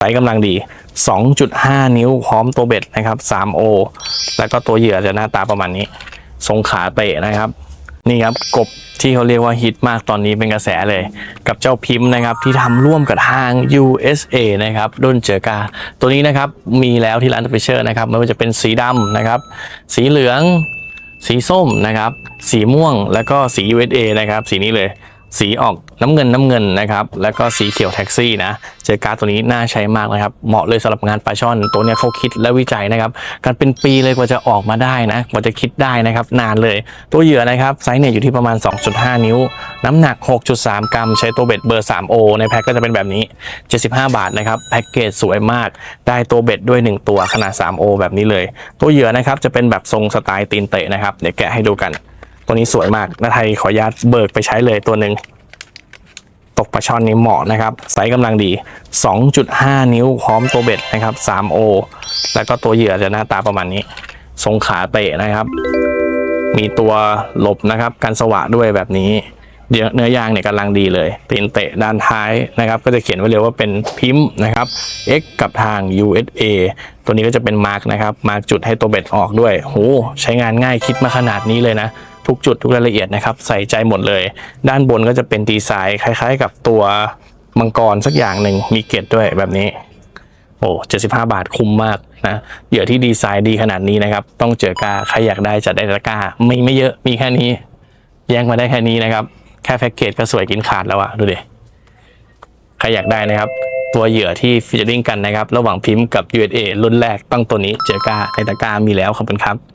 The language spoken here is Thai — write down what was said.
ไซส์กำลังดี 2.5 นิ้วพร้อมตัวเบ็ดนะครับ 3O แล้วก็ตัวเหยื่อจะหน้าตาประมาณนี้ ทรงขาเตะนะครับ นี่ครับกบที่เขาเรียกว่าฮิตมากตอนนี้เป็นกระแสเลย กับเจ้าพิมพ์นะครับที่ทำร่วมกับทาง USA นะครับรุ่นเจอกา ตัวนี้นะครับมีแล้วที่ร้านฟิเชอร์นะครับไม่ว่าจะเป็นสีดำนะครับ สีเหลือง สีส้มนะครับ สีม่วงแล้วก็สี USA นะครับ สีนี้เลย สีออกน้ำเงินน้ำเงินนะครับ แล้วก็สีเขียวแท็กซี่นะ เจอการ์ดตัวนี้น่าใช้มากนะครับ เหมาะเลยสำหรับงานปลาช่อน ตัวเนี้ยเขาคิดและวิจัยนะครับ กันเป็นปีเลยกว่าจะออกมาได้นะ กว่าจะคิดได้นะครับ นานเลย ตัวเหยื่อนะครับไซส์เนี่ยอยู่ที่ประมาณ 2.5 นิ้ว น้ำหนัก 6.3 กรัม ใช้ตัวเบ็ดเบอร์ 3O ในแพ็คก็จะเป็นแบบนี้ 75 บาทนะครับ แพ็กเกจสวยมาก ได้ตัวเบ็ดด้วย 1 ตัวขนาด 3O แบบนี้เลย ตัวเหยื่อนะครับจะเป็นแบบทรงสไตล์ตีนเตะนะครับ เดี๋ยวแกะให้ดูกัน ตัวนี้สวยมากนาไทยขออนุญาตเบิกไปใช้เลยตัวหนึ่งตกปลาช่อนนี้เหมาะนะครับไซส์กำลังดี 2.5 นิ้วพร้อมตัวเบ็ดนะครับ 3O แล้วก็ตัวเหยื่อจะหน้าตาประมาณนี้ ทรงขาเตะนะครับ มีตัวหลบนะครับกันสวะด้วยแบบนี้เดี๋ยวเนื้อยางเนี่ยกำลังดีเลยตีนเตะด้านท้ายนะครับ ก็จะเขียนไว้เลยว่าเป็นพิมพ์นะครับ X กับทาง USA ตัวนี้ก็จะเป็นมาร์กนะครับ มาร์กจุดให้ตัวเบ็ดออกด้วยโหใช้งานง่ายคิดมาขนาดนี้เลยนะ ทุกจุดทุกรายละเอียดนะครับ ใส่ใจหมดเลย ด้านบนก็จะเป็นดีไซน์คล้าย ๆ กับตัวมังกรสักอย่างหนึ่งมีเกล็ดด้วยแบบนี้ โอ้75บาทคุ้มมากนะเหยื่อที่ดีไซน์ดีขนาดนี้นะครับ ต้องเจอกาใครอยากได้จัดได้ตะกาไม่ไม่เยอะมีแค่นี้ แย่งมาได้แค่นี้นะครับ แค่แพ็กเกจก็สวยกินขาดแล้วอะดูดิใครอยากได้นะครับ ตัวเหยื่อที่ฟิชเชอริงกันนะครับ ระหว่างพิมพ์กับ USA รุ่นแรกต้องตัวนี้เจอกาในตะกามีแล้วขอบคุณครับ